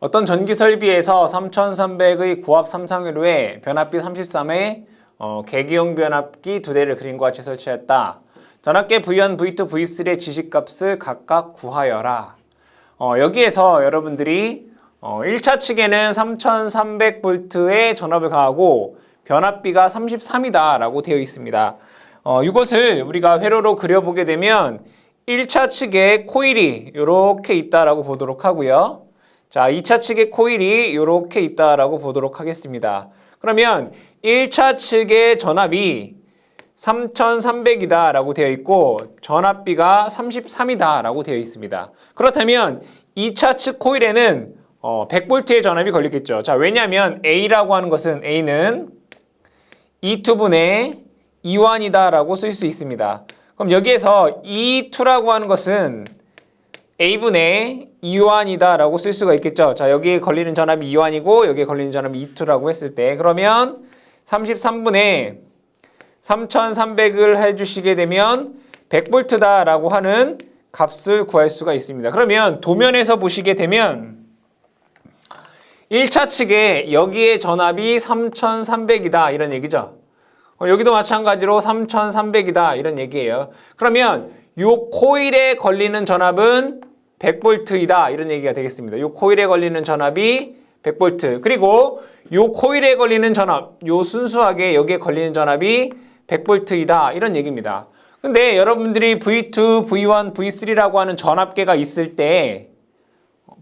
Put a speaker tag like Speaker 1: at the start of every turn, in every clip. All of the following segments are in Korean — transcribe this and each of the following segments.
Speaker 1: 어떤 전기 설비에서 3300의 고압 3상회로에 변압기 33에 어, 계기용 변압기 두 대를 그림과 같이 설치했다. 전압계 V1, V2, V3의 지식값을 각각 구하여라. 어, 여기에서 여러분들이 어, 1차 측에는 3300V의 전압을 가하고 변압비가 33이다 라고 되어 있습니다. 어, 이것을 우리가 회로로 그려보게 되면 1차 측에 코일이 이렇게 있다라고 보도록 하고요. 자, 2차 측에 코일이 이렇게 있다라고 보도록 하겠습니다. 그러면 1차 측의 전압이 3,300이다라고 되어 있고 전압비가 33이다라고 되어 있습니다. 그렇다면 2차 측 코일에는 어, 100V의 전압이 걸리겠죠. 자, 왜냐하면 A라고 하는 것은 A는 E2분의 E1이다라고 쓸 수 있습니다. 그럼 여기에서 E2라고 하는 것은 A분의 E1이다 라고 쓸 수가 있겠죠. 자, 여기에 걸리는 전압이 E1이고 여기에 걸리는 전압이 E2라고 했을 때 그러면 33분의 3300을 해주시게 되면 100V다 라고 하는 값을 구할 수가 있습니다. 그러면 도면에서 보시게 되면 1차 측에 여기에 전압이 3300이다 이런 얘기죠. 어, 여기도 마찬가지로 3300이다 이런 얘기예요. 그러면 이 코일에 걸리는 전압은 100V이다 이런 얘기가 되겠습니다. 이 코일에 걸리는 전압이 100V 그리고 이 코일에 걸리는 전압 요 순수하게 여기에 걸리는 전압이 100V이다 이런 얘기입니다. 근데 여러분들이 V2, V1, V3라고 하는 전압계가 있을 때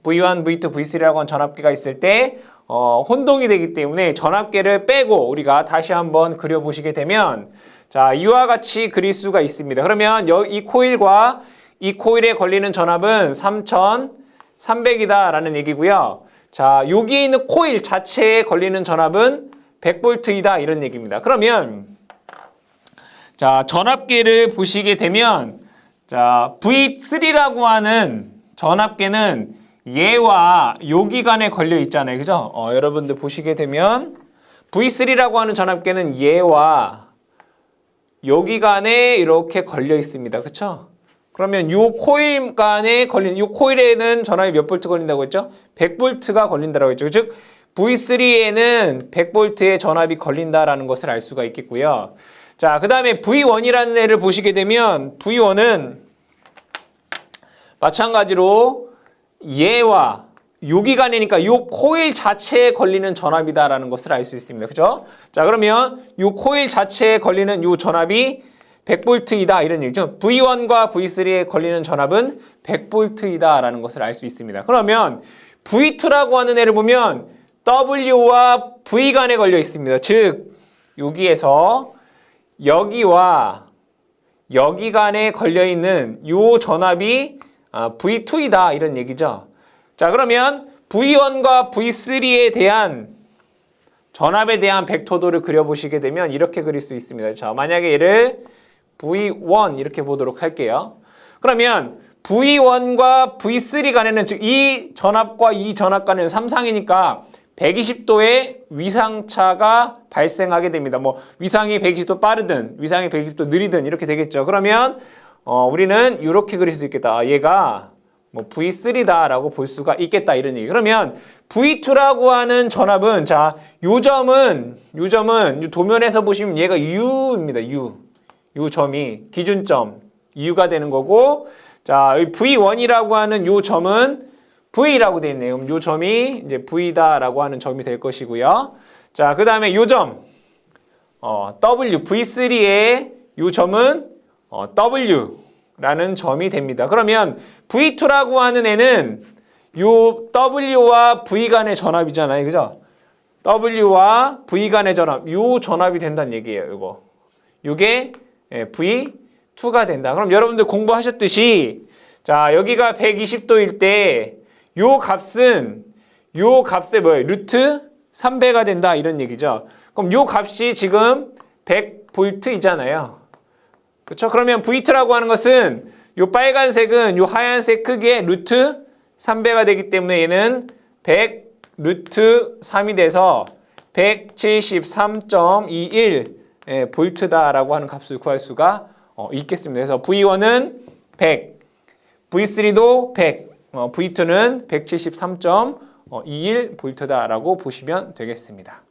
Speaker 1: V1, V2, V3라고 하는 전압계가 있을 때 어, 혼동이 되기 때문에 전압계를 빼고 우리가 다시 한번 그려보시게 되면 자 이와 같이 그릴 수가 있습니다. 그러면 여, 이 코일과 이 코일에 걸리는 전압은 3,300이다라는 얘기고요. 자 여기에 있는 코일 자체에 걸리는 전압은 100V이다 이런 얘기입니다. 그러면 자 전압계를 보시게 되면 자 V3라고 하는 전압계는 얘와 여기 간에 걸려 있잖아요. 그죠? 어, 여러분들 보시게 되면 V3라고 하는 전압계는 얘와 여기 간에 이렇게 걸려 있습니다. 그렇죠? 그러면 요 코일 간에 걸린 요 코일에는 전압이 몇 볼트 걸린다고 했죠? 100볼트가 걸린다라고 했죠. 즉 V3에는 100볼트의 전압이 걸린다라는 것을 알 수가 있겠고요. 자, 그다음에 V1이라는 애를 보시게 되면 V1은 마찬가지로 얘와 요기간이니까 요 코일 자체에 걸리는 전압이다라는 것을 알 수 있습니다. 그죠? 자, 그러면 요 코일 자체에 걸리는 요 전압이 100볼트이다 이런 얘기죠. V1과 V3에 걸리는 전압은 100볼트이다라는 것을 알 수 있습니다. 그러면 V2라고 하는 애를 보면 W와 V 간에 걸려 있습니다. 즉 여기에서 여기와 여기 간에 걸려 있는 요 전압이 아, V2이다 이런 얘기죠. 자 그러면 V1과 V3에 대한 전압에 대한 벡터도를 그려보시게 되면 이렇게 그릴 수 있습니다. 자 만약에 얘를 V1 이렇게 보도록 할게요. 그러면 V1과 V3 간에는 즉 이 전압과 이 전압 간에는 삼상이니까 120도의 위상차가 발생하게 됩니다. 뭐 위상이 120도 빠르든 위상이 120도 느리든 이렇게 되겠죠. 그러면 어, 우리는 이렇게 그릴 수 있겠다. 아, 얘가 뭐 V3다라고 볼 수가 있겠다 이런 얘기. 그러면 V2라고 하는 전압은 자, 요 점은 요 점은 요 도면에서 보시면 얘가 U입니다. U. 요 점이 기준점 U가 되는 거고 자, 이 V1이라고 하는 요 점은 V라고 되어 있네요. 그럼 요 점이 이제 V다라고 하는 점이 될 것이고요. 자, 그 다음에 요 점. 어, W V3의 요 점은 어, W라는 점이 됩니다. 그러면 V2라고 하는 애는 요 W와 V 간의 전압이잖아요. 그죠? W와 V 간의 전압. 요 전압이 된다는 얘기예요. 이거. 요게 예, V2가 된다. 그럼 여러분들 공부하셨듯이 자, 여기가 120도일 때 요 값은 요 값에 뭐예요? 루트 3배가 된다 이런 얘기죠. 그럼 요 값이 지금 100볼트이잖아요. 그렇죠? 그러면 V2라고 하는 것은 요 빨간색은 요 하얀색 크기의 루트 3배가 되기 때문에 얘는 100 루트 3이 돼서 173.21 예, 볼트다라고 하는 값을 구할 수가 어, 있겠습니다. 그래서 V1은 100, V3도 100, 어, V2는 173.21 어, 21볼트다라고 보시면 되겠습니다.